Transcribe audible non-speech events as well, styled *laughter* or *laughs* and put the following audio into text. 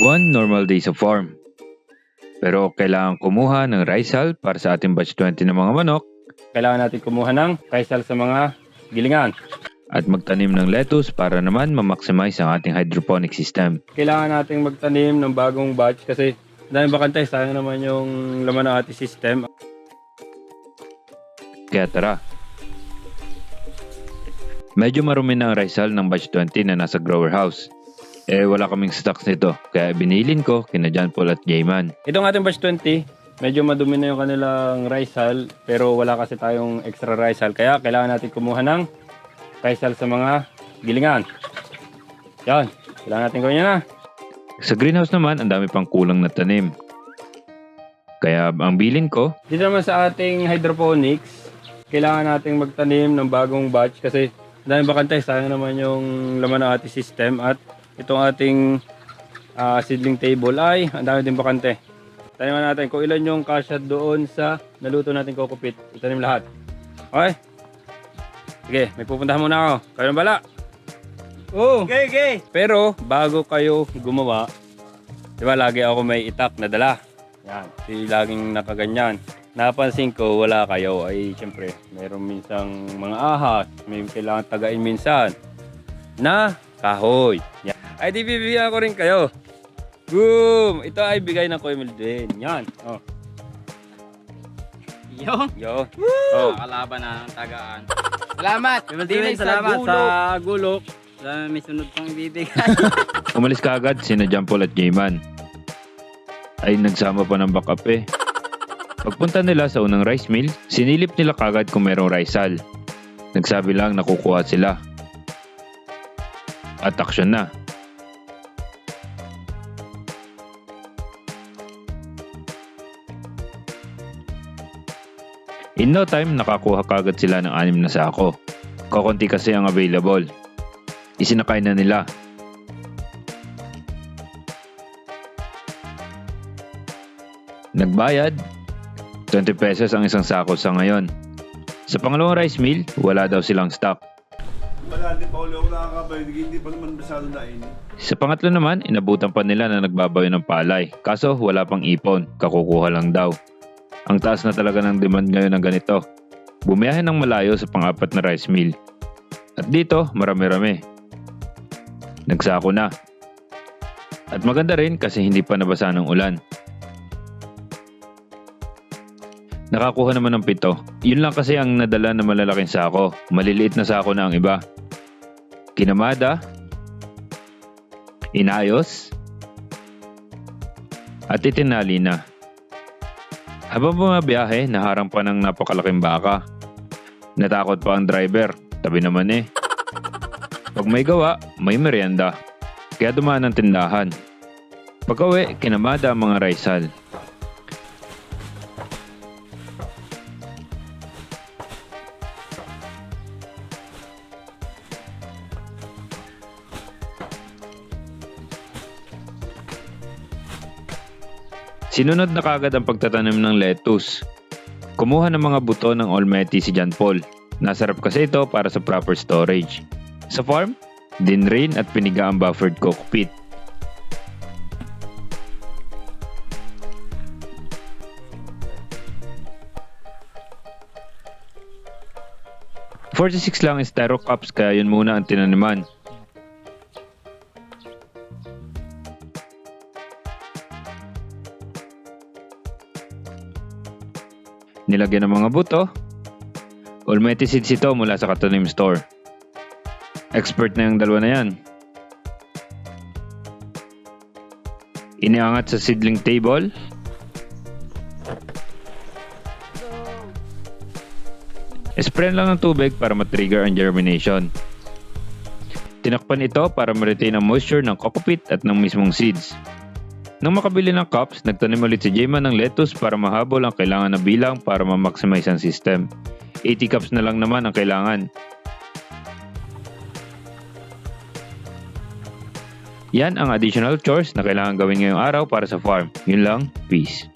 One normal day sa farm. Pero kailangan kumuha ng rice hull para sa ating batch 20 ng mga manok Kailangan natin kumuha ng kaisal sa mga gilingan. at magtanim ng lettuce para naman ma-maximize ang ating hydroponic system. Kailangan nating magtanim ng bagong batch kasi dahil bakantay, sayang naman yung laman ng ating system. Kaya tara. Medyo marumi na ang rice hull ng batch 20 na nasa grower house. Eh wala kaming stocks nito, kaya binilin ko kina John Paul at Jayman. Itong ating batch 20, medyo madumi na yung kanilang rice hull pero wala kasi tayong extra rice hull kaya kailangan natin kumuha ng rice hull sa mga gilingan. Yan, kailangan natin gawin yan na. Sa greenhouse naman, ang dami pang kulang na tanim. Kaya ang bilin ko, Dito naman sa ating hydroponics, kailangan nating magtanim ng bagong batch kasi dahil bakantay, sayang naman yung laman ng ating system at itong ating ah, seedling table ay ang dami din bakante. Taniman natin kung ilan yung kasya doon sa naluto natin kokopit. Itanim lahat. Okay? Sige, may pupuntahan muna ako. Kayo bala. Oo. Okay, okay. Pero bago kayo gumawa, di ba lagi ako may itak na dala. Yan, di laging nakaganyan. Napansin ko wala kayo ay siyempre mayroon minsang mga ahas, may kailangan tagain minsan na kahoy. Yan. Ay di bibigyan ko rin kayo. Boom! Ito ay bigay ng Kuya Mildred. Yan. Oh, Yun. yo. Oh. Oh. Kalaban na ng tagaan. Salamat. Dinay sa salamat gulok. sa gulok. Sa may sunod pang ibibigay. *laughs* umalis ka agad sina John Paul at Jayman. Ay nagsama pa ng backup eh. Pagpunta nila sa unang rice mill, sinilip nila kagad kung merong rice hull. Nagsabi lang na kukuha sila. At aksyon na. In no time, nakakuha kagad sila ng anim na sako. Kokonti kasi ang available. Isinakay na nila. Nagbayad, 20 pesos ang isang sako sa ngayon. Sa pangalawang rice mill, wala daw silang stock. Wala, di pa uli ako nakakabay. Hindi pa naman masyado na ini. Sa pangatlo naman, inabutan pa nila na nagbabayo ng palay. Kaso wala pang ipon, kakukuha lang daw. Ang taas na talaga ng demand ngayon ng ganito. Bumiyahe ng malayo sa pang-apat na rice mill. At dito, marami-rami. Nagsako na. At maganda rin kasi hindi pa nabasa ng ulan. Nakakuha naman ng pito. Yun lang kasi ang nadala na malalaking sako. Maliliit na sako na ang iba. Kinamada, inayos, at itinali na. Habang bumabiyahe, naharang pa ng napakalaking baka. Natakot pa ang driver, tabi naman eh. Pag may gawa, may merienda. Kaya dumaan ang tindahan. Pag-uwi, kinamada ang mga rice Sinunod na kagad ang pagtatanim ng lettuce. Kumuha ng mga buto ng Olmeti si John Paul. Nasarap kasi ito para sa proper storage. Sa farm, dinrain at piniga ang buffered cockpit. Forty-six lang ang styro cups kaya yun muna ang tinaniman. Nilagyan ng mga buto. Olmeti seeds ito mula sa Katanim Store. Expert na yung dalawa na yan. Iniangat sa seedling table. Spray lang ng tubig para matrigger ang germination. Tinakpan ito para ma-retain ang moisture ng cockpit at ng mismong seeds. Nang makabili ng cups, nagtanim ulit si Jayman ng lettuce para mahabol ang kailangan na bilang para ma-maximize ang system. 80 cups na lang naman ang kailangan. Yan ang additional chores na kailangan gawin ngayong araw para sa farm. Yun lang, peace.